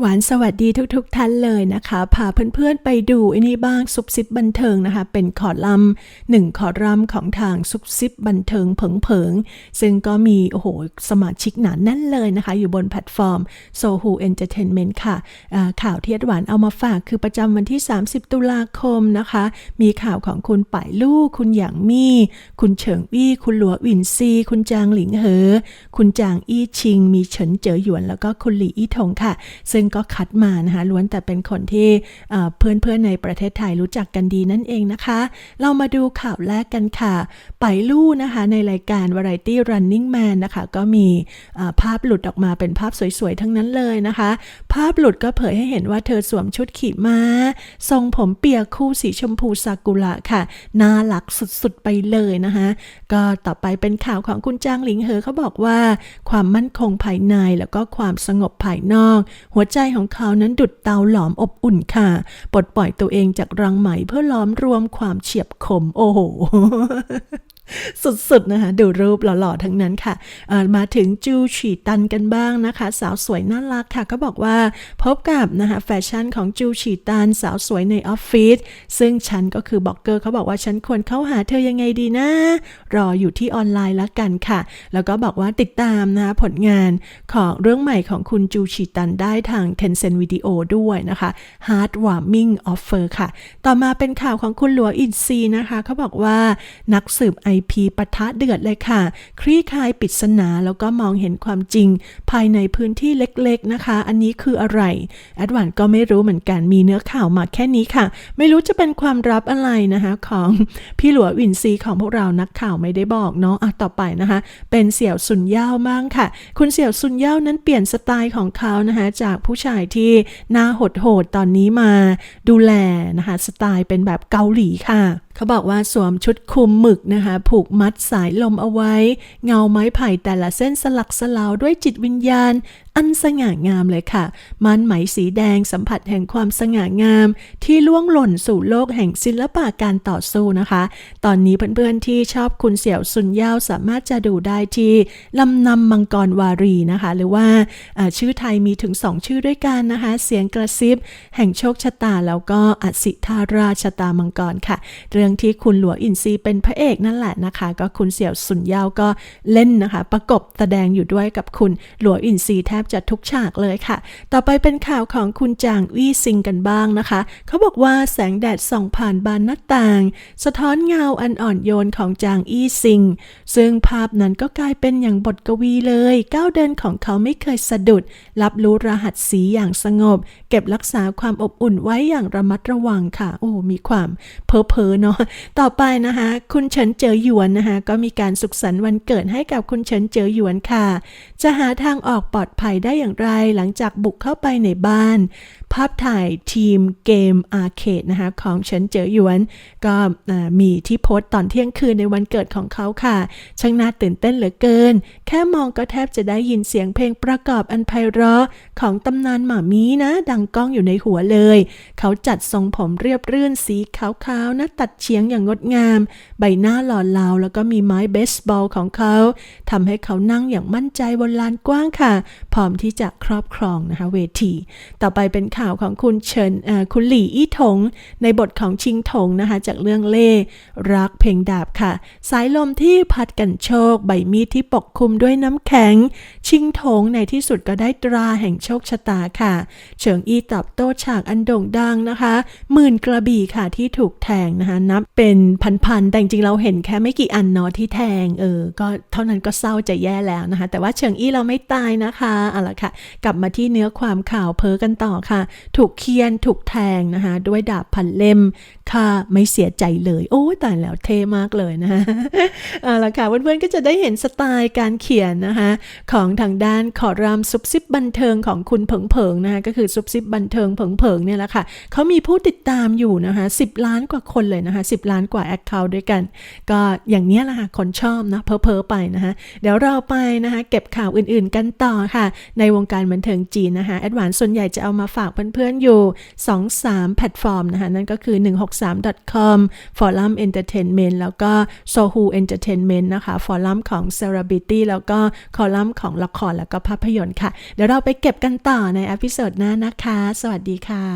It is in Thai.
หวานสวัสดีทุกๆทท่านเลยนะคะ พาเพื่อนๆไปดูอันนี้บ้างซุปซิปบันเทิงนะคะ เป็นคอลัมน์หนึ่งคอลัมน์ของทางซุปซิปบันเทิงเผิงๆ ซึ่งก็มี โอ้โห สมาชิกหนาแน่นเลยนะคะ อยู่บนแพลตฟอร์ม Sohu Entertainment ค่ะอ่าข่าวเที่หวานเอามาฝากคือประจำวันที่ 30 ตุลาคมนะคะ มีข่าวของคุณป่ายลู่คุณหยางมี่ คุณเฉิงอี้คุณหลัววินซี คุณจางหลิงเหอ คุณจางอี้ชิง มีเฉินเจ๋อหยวนแล้วก็คุณหลี่อี้ทงค่ะ ซึ่งก็คัดมานะคะล้วนแต่เป็นคนที่เพื่อนๆในประเทศไทยรู้จักกันดีนั่นเองนะคะ เรามาดูข่าวแรกกันค่ะ ไปลู่นะคะในรายการ Variety Running Man นะคะก็มีภาพหลุดออกมาเป็นภาพสวยๆ ทั้งนั้นเลยนะคะ ภาพหลุดก็เผยให้เห็นว่าเธอสวมชุดขี่ม้า ทรงผมเปียกคู่สีชมพูซากุระค่ะ น่ารักสุดๆ ไปเลยนะคะ ก็ต่อไปเป็นข่าวของคุณจางหลิงเหอเขาบอกว่า ความมั่นคงภายในแล้วก็ความสงบภายนอก หัวใจของเขานั้นดุดเตาหลอมอบอุ่นค่ะ ปลดปล่อยตัวเองจากรังไหมเพื่อล้อมรวมความเฉียบคม โอ้โห สุดๆนะคะ ดูรูปหล่อๆทั้งนั้นค่ะามาถึงจูฉีตันกันบ้างนะคะ สาวสวยน่ารักค่ะ ก็บอกว่าพบกับนะคะแฟชั่นของจูฉีตันสาวสวยในออฟฟิศซึ่งฉันก็คือบล็อกเกอร์เขาบอกว่าฉันควรเข้าหาเธอยังไงดีนะ รออยู่ที่ออนไลน์ล้วกันค่ะ แล้วก็บอกว่าติดตามนะคะผลงานของเรื่องใหม่ของคุณจูฉีตันได้ทาง Tencent Video ด้วยนะคะ Heartwarming Offer ค่ะ ต่อมาเป็นข่าวของคุณหลัวอินซีนะคะเขาบอกว่านักสืบ IP ปะทะเดือดเลยค่ะ คลี่คลายปริศนาแล้วก็มองเห็นความจริง ภายในพื้นที่เล็กๆนะคะ อันนี้คืออะไร แอดวานก็ไม่รู้เหมือนกันมีเนื้อข่าวมาแค่นี้ค่ะ ไม่รู้จะเป็นความลับอะไรนะคะ ของพี่หลัววินซีของพวกเรานักข่าวไม่ได้บอกเนาะอะต่อไปนะคะ เป็นเสี่ยวซุนเย่าบ้างค่ะ คุณเสี่ยวซุนเย่านั้นเปลี่ยนสไตล์ของเขานะคะจากผู้ชายที่หน้าโหดๆตอนนี้มาดูแลนะคะสไตล์เป็นแบบเกาหลีค่ะ เขาบอกว่าสวมชุดคลุมหมึกนะคะ ผูกมัดสายลมเอาไว้ เงาไม้ไผ่แต่ละเส้นสลักสลาวด้วยจิตวิญญาณ อันสง่างามเลยค่ะ มันไหมสีแดงสัมผัสแห่งความสง่างาม ที่ล่วงหล่นสู่โลกแห่งศิลปะการต่อสู้นะคะ ตอนนี้เพื่อนๆที่ชอบคุณเสี่ยวซุนย่าวสามารถจะดูได้ที่ลำนำมังกรวารีนะคะ หรือว่าชื่อไทยมีถึง 2 ชื่อด้วยกันนะคะ เสียงกระซิบ แห่งโชคชะตาแล้วก็อสิทาราชะตามังกรค่ะเรื่องที่คุณหลัวอินซีเป็นพระเอกนั่นแหละนะคะ ก็คุณเสี่ยวซุนยาวก็เล่นนะคะ ประกบแสดงอยู่ด้วยกับคุณหลัวอินซีแทบจะทุกฉากเลยค่ะ ต่อไปเป็นข่าวของคุณจางวี่ซิงกันบ้างนะคะ เขาบอกว่าแสงแดดส่องผ่านบานหน้าต่าง สะท้อนเงาอันอ่อนโยนของจางอี้ซิง ซึ่งภาพนั้นก็กลายเป็นอย่างบทกวีเลยก้าวเดินของเขาไม่เคยสะดุด รับรู้รหัสสีอย่างสงบ เก็บรักษาความอบอุ่นไว้อย่างระมัดระวังค่ะ โอ้ มีความเพ้อเพอเนาะต่อไปนะคะ คุณเฉินเจอหยวนนะคะ ก็มีการสุขสันต์วันเกิดให้กับคุณเฉินเจอหยวนค่ะ จะหาทางออกปลอดภัยได้อย่างไรหลังจากบุกเข้าไปในบ้าน ภาพถ่ายทีมเกมอาร์เคดนะคะของเฉินเจ๋อหยวน ก็มีที่โพสต์ตอนเที่ยงคืนในวันเกิดของเขาค่ะ ช่างน่าตื่นเต้นเหลือเกิน แค่มองก็แทบจะได้ยินเสียงเพลงประกอบอันไพเราะของตำนานหมามีนะ ดังก้องอยู่ในหัวเลย เขาจัดทรงผมเรียบรื่นสีขาวๆนะตัดเฉียงอย่างงดงาม ใบหน้าหล่อเหลาแล้วก็มีไม้เบสบอลของเขาทำให้เขานั่งอย่างมั่นใจบนลานกว้างค่ะ พร้อมที่จะครอบครองนะคะเวที ต่อไปเป็นข่าวข่าวของคุณเฉินคุณหลี่อี้ถง ในบทของชิงถงนะคะ จากเรื่องเล่รักเพลงดาบค่ะ สายลมที่พัดกันโชค ใบมีดที่ปกคลุมด้วยน้ำแข็ง ชิงถงในที่สุดก็ได้ตราแห่งโชคชะตาค่ะ เฉิงอี้ตอบโต้ฉากอันโด่งดังนะคะหมื่นกระบี่ค่ะที่ถูกแทงนะคะนับเป็นพันๆแต่จริงเราเห็นแค่ไม่กี่อันเนาะที่แทงเออก็เท่านั้นก็เศร้าจะแย่แล้วนะคะ แต่ว่าเฉิงอี้เราไม่ตายนะคะเอาละค่ะ กลับมาที่เนื้อความข่าวเพ้อกันต่อค่ะถูกเคียนถูกแทงนะคะด้วยดาบพันเล่มค่ะไม่เสียใจเลย โอ้ยตายแล้วเท่มากเลยนะคะเอาละค่ะเพื่อนๆก็จะได้เห็นสไตล์การเขียนนะคะของทางด้านขอรามซุปซิบบันเทิงของคุณเผิงเผิงนะคะก็คือซุปซิบบันเทิงเผิงเผิงเนี่ยแหละค่ะเขามีผู้ติดตามอยู่นะคะ10ล้านกว่าคนเลยนะคะ10ล้านกว่าแอคเคาท์ด้วยกัน ก็อย่างนี้แหละค่ะคนชอบนะเพ้อเพอๆไปนะคะเดี๋ยวเราไปนะคะเก็บข่าวอื่นๆกันต่อค่ะ ในวงการบันเทิงจีนนะคะแอดวานส่วนใหญ่จะเอามาฝากเเพื่อนๆอยู่ 2-3 แพลตฟอร์มนะคะนั่นก็คือ 163.com ฟอรัม Entertainment แล้วก็ Sohu Entertainment นะคะฟอรัมของ Celebrity แล้วก็คอลัมน์ของละครแล้วก็ภาพยนตร์ค่ะ เดี๋ยวเราไปเก็บกันต่อในอพิโซดหน้านะคะ สวัสดีค่ะ